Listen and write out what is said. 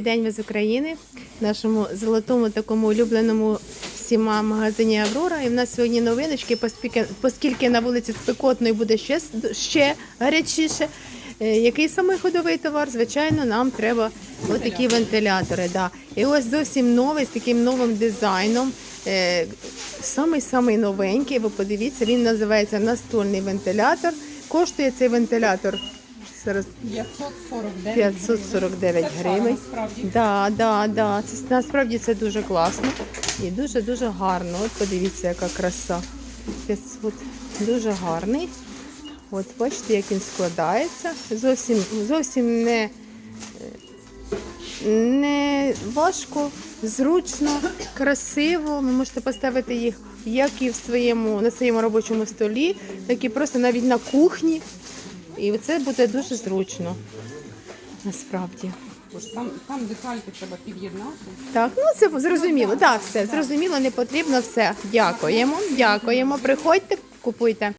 День ми з України, в нашому золотому такому улюбленому всіма магазині Аврора. І в нас сьогодні новиночки, оскільки, на вулиці спекотно і буде ще, ще гарячіше. Е, Який самий ходовий товар? Звичайно, нам треба отакі вентилятори. Да. І ось зовсім новий з таким новим дизайном. Е, Самий самий новенький. Ви подивіться, він називається настольний вентилятор. Коштує цей вентилятор зараз 549 549 гривень. Да, да, да. Це насправді це дуже класно і дуже дуже гарно. От подивіться, яка краса. 500. Дуже гарний. От бачите, як він складається. Зовсім зовсім не, не важко, зручно, красиво. Ви можете поставити їх як і в своєму, на своєму робочому столі, так і просто навіть на кухні. І це буде дуже зручно. Насправді. Там, там детальки треба під'єднати. Так, ну це зрозуміло. Так, все зрозуміло, не потрібно все. Дякуємо, дякуємо. Приходьте, купуйте.